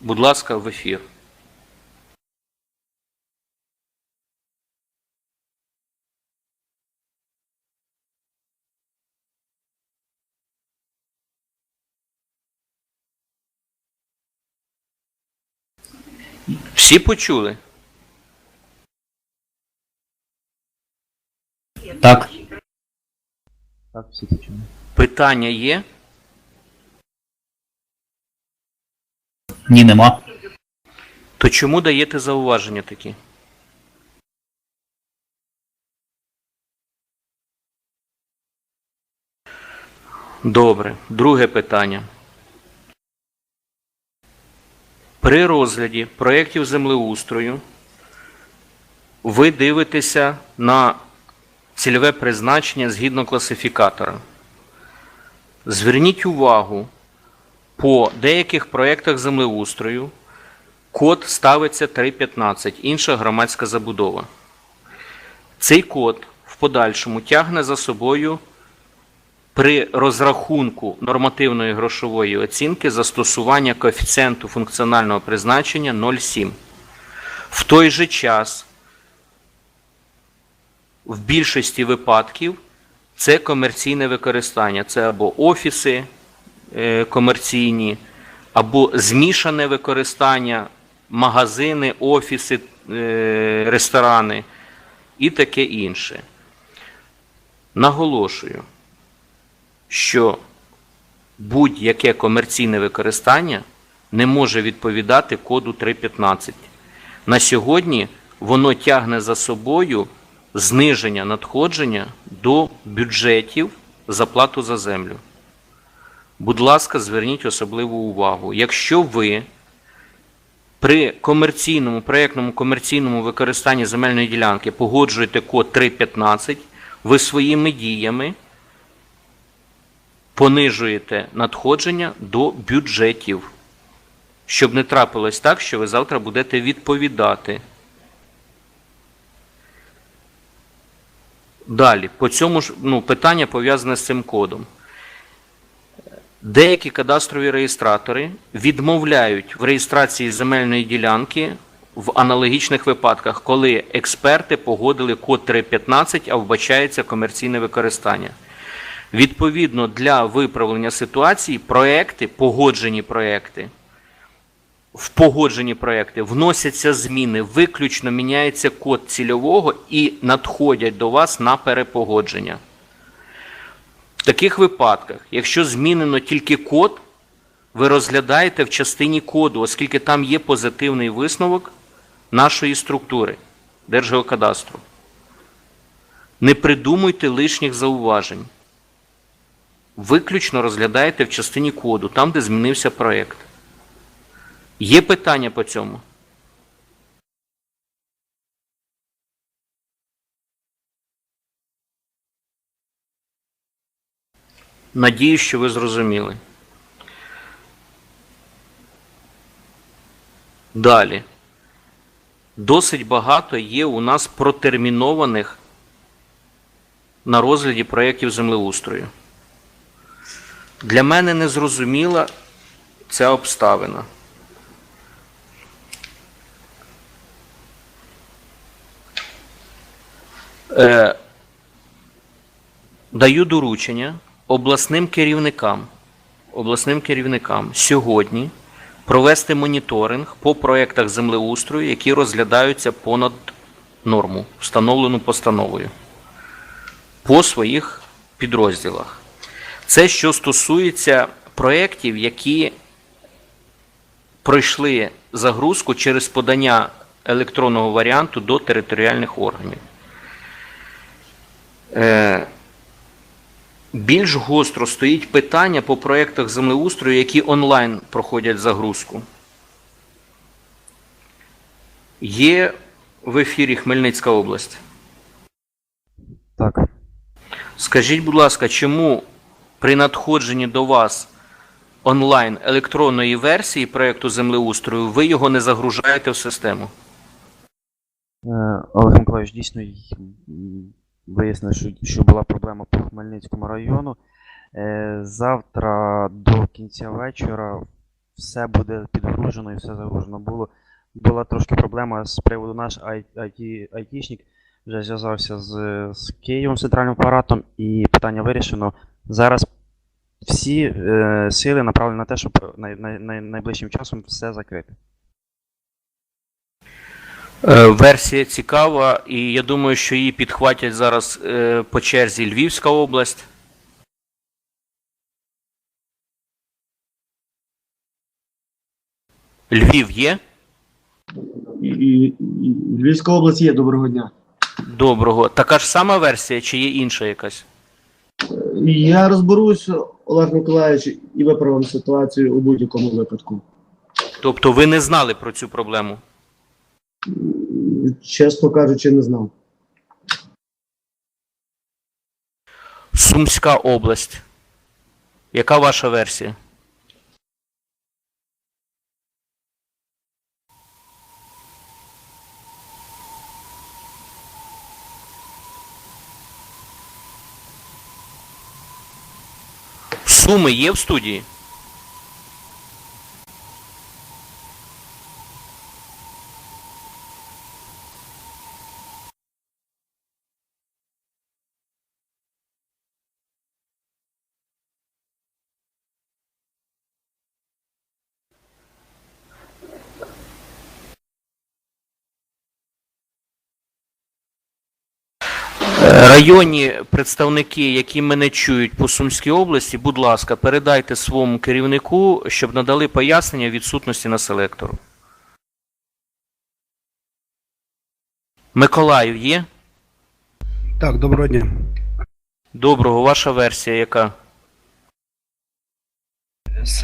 Будь ласка, в ефір. Всі почули? Так. Так, всі почули. Питання є? Ні, нема. То чому даєте зауваження такі? Добре. Друге питання. При розгляді проєктів землеустрою ви дивитеся на цільове призначення згідно класифікатора. Зверніть увагу, по деяких проєктах землеустрою код ставиться 3.15, інша громадська забудова. Цей код в подальшому тягне за собою при розрахунку нормативної грошової оцінки застосування коефіцієнту функціонального призначення 0,7. В той же час, в більшості випадків, це комерційне використання. Це або офіси комерційні, або змішане використання, магазини, офіси, е, ресторани і таке інше. Наголошую, що будь-яке комерційне використання не може відповідати коду 3.15. На сьогодні воно тягне за собою зниження надходження до бюджетів за плату за землю. Будь ласка, зверніть особливу увагу. Якщо ви при комерційному, проєктному комерційному використанні земельної ділянки погоджуєте код 3.15, ви своїми діями понижуєте надходження до бюджетів, щоб не трапилось так, що ви завтра будете відповідати. Далі, по цьому ж ну, питання пов'язане з цим кодом. Деякі кадастрові реєстратори відмовляють в реєстрації земельної ділянки в аналогічних випадках, коли експерти погодили код 3.15, а вбачається комерційне використання. Відповідно, для виправлення ситуації проекти, погоджені проекти, в погоджені проекти вносяться зміни, виключно міняється код цільового і надходять до вас на перепогодження. Таких випадках, якщо змінено тільки код, ви розглядаєте в частині коду, оскільки там є позитивний висновок нашої структури Держгеокадастру. Не придумуйте лишніх зауважень. Виключно розглядаєте в частині коду, там, де змінився проєкт. Є питання по цьому? Надію, що ви зрозуміли. Далі. Досить багато є у нас протермінованих на розгляді проєктів землеустрою. Для мене незрозуміла ця обставина. Е, даю доручення обласним керівникам, обласним керівникам сьогодні провести моніторинг по проєктах землеустрою, які розглядаються понад норму, встановлену постановою по своїх підрозділах. Це що стосується проєктів, які пройшли загрузку через подання електронного варіанту до територіальних органів. Більш гостро стоїть питання по проєктах землеустрою, які онлайн проходять загрузку. Є в ефірі Хмельницька область. Так. Скажіть, будь ласка, чому при надходженні до вас онлайн електронної версії проєкту землеустрою ви його не загружаєте в систему? Е, Олег Миколаївич, дійсно вияснив, що, що була проблема по Хмельницькому району. Е, Завтра до кінця вечора все буде підгружено і все загружено. Було, була трошки проблема з приводу наш айтішник вже зв'язався з, з Києвом центральним апаратом і питання вирішено. Зараз всі е, сили направлені на те, щоб най, най, най, найближчим часом все закрити. Е, Версія цікава, і я думаю, що її підхватять зараз е, по черзі Львівська область. Львів є? Львівська область є, доброго дня. Доброго. Така ж сама версія, чи є інша якась? Я розберусь, Олег Миколаївич, і виправимо ситуацію у будь-якому випадку. Тобто ви не знали про цю проблему? Чесно кажучи, не знав. Сумська область. Яка ваша версія? Суми є в студії? Районні представники, які мене чують по Сумській області, будь ласка, передайте своєму керівнику, щоб надали пояснення відсутності на селектору. Миколаїв є? Так, доброго дня. Доброго, ваша версія яка?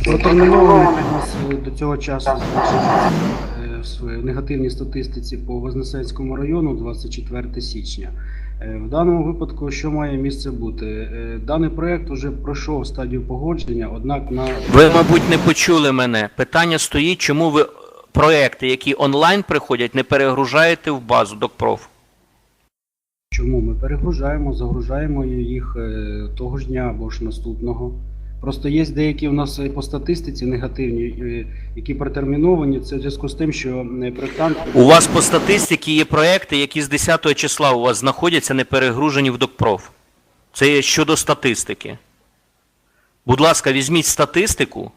Протермінованих у нас до цього часу е, в негативній статистиці по Вознесенському району 24 січня. Е, В даному випадку, що має місце бути? Е, Даний проект вже пройшов стадію погодження, однак на Ви, мабуть, не почули мене. Питання стоїть, чому ви проекти, які онлайн приходять, не перегружаєте в базу Докпроф? чому ми перегружаємо, загружаємо їх е, того ж дня або ж наступного. Просто є деякі у нас по статистиці негативні, які протерміновані. Це в зв'язку з тим, що е, проектант У вас по статистиці є проекти, які з 10 числа у вас знаходяться не перегружені в Докпроф. Це є щодо статистики. Будь ласка, візьміть статистику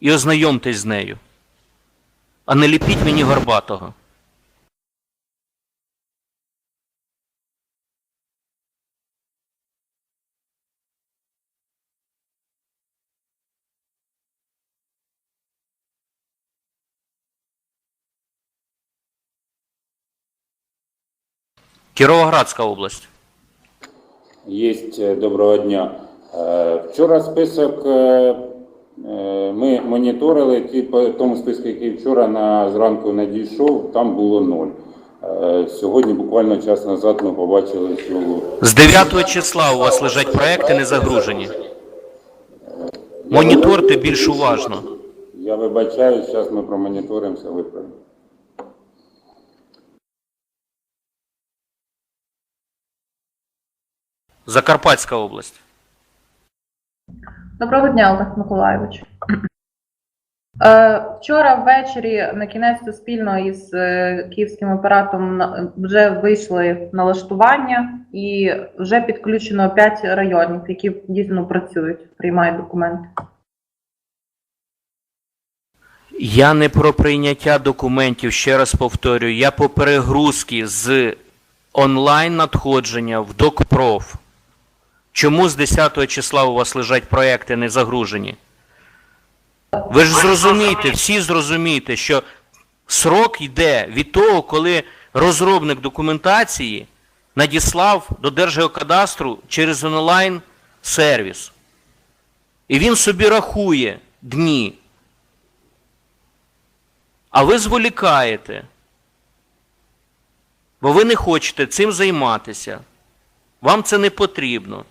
і ознайомтесь з нею. А не ліпіть мені горбатого. Кіровоградська область. Єсть е, доброго дня. Е, Вчора список е, ми моніторили ті по тому списку, який вчора на зранку надійшов, там було ноль. Сьогодні, буквально час назад, ми побачили, що З 9 числа у вас лежать проекти не загружені. Моніторте більш уважно. я вибачаю, зараз ми промоніторимося, виправимо. Закарпатська область. Доброго дня, Олег Миколайович. Е, Вчора ввечері на кінець спільно із е, київським апаратом на- вже вийшли налаштування і вже підключено 5 районів, які дійсно працюють, приймають документи. Я не про прийняття документів, ще раз повторюю, я по перегрузці з онлайн надходження в Докпроф. Чому з 10 числа у вас лежать проекти не загружені? Ви ж зрозумієте, всі зрозумієте, що срок йде від того, коли розробник документації надіслав до Держгеокадастру через онлайн сервіс. І він собі рахує дні. А ви зволікаєте. Бо ви не хочете цим займатися. Вам це не потрібно.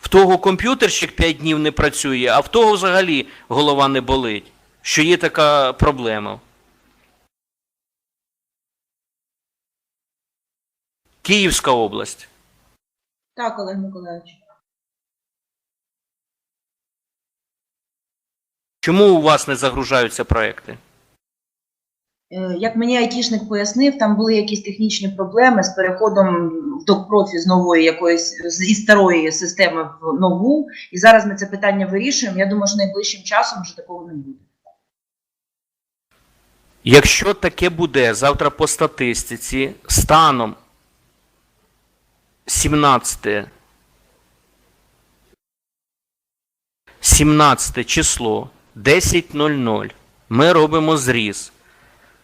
В того комп'ютерщик 5 днів не працює, а в того взагалі голова не болить, що є така проблема. Київська область. Так, Олег Миколаївич. Чому у вас не загружаються проекти? Е, Як мені айтішник пояснив, там були якісь технічні проблеми з переходом в докпрофі з нової якоїсь з із старої системи в нову. І зараз ми це питання вирішуємо. Я думаю, що найближчим часом вже такого не буде. Якщо таке буде завтра по статистиці, станом 17, 17 число 10.00 ми робимо зріз.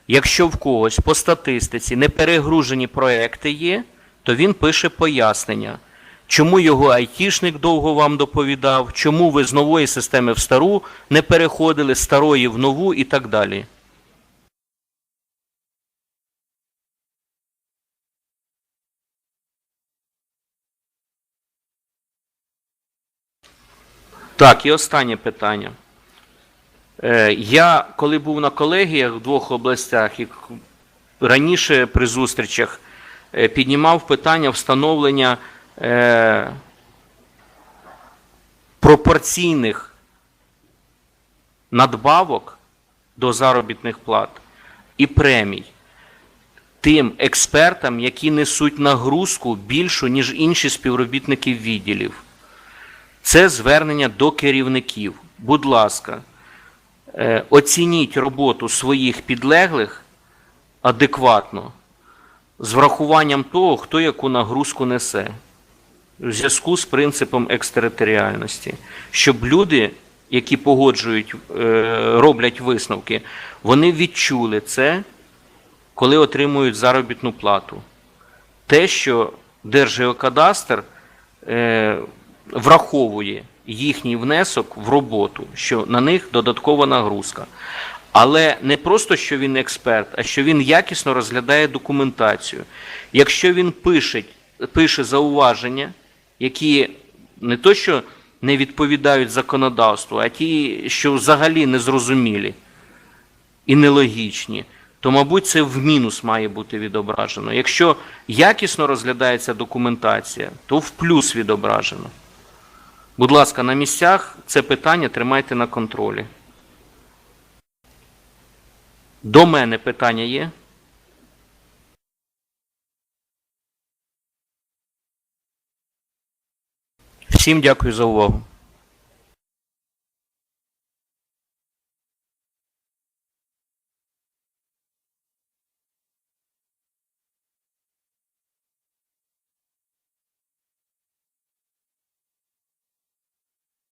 Якщо в когось по статистиці не перегружені проекти є, то він пише пояснення, чому його айтішник довго вам доповідав, чому ви з нової системи в стару не переходили, з старої в нову і так далі. Так, і останнє питання. Е, Я, коли був на колегіях в двох областях і раніше при зустрічах е, піднімав питання встановлення е, пропорційних надбавок до заробітних плат і премій тим експертам, які несуть нагрузку більшу, ніж інші співробітники відділів. Це звернення до керівників. Будь ласка, оцініть роботу своїх підлеглих адекватно з врахуванням того, хто яку нагрузку несе. В зв'язку з принципом екстериторіальності, щоб люди, які погоджують, е, роблять висновки, вони відчули це, коли отримують заробітну плату. Те, що Держгеокадастр е, враховує їхній внесок в роботу, що на них додаткова нагрузка. Але не просто, що він експерт, а що він якісно розглядає документацію. Якщо він пише, пише зауваження, які не то, що не відповідають законодавству, а ті, що взагалі незрозумілі і нелогічні, то, мабуть, це в мінус має бути відображено. Якщо якісно розглядається документація, то в плюс відображено. Будь ласка, на місцях це питання тримайте на контролі. До мене питання є? Всім дякую за увагу.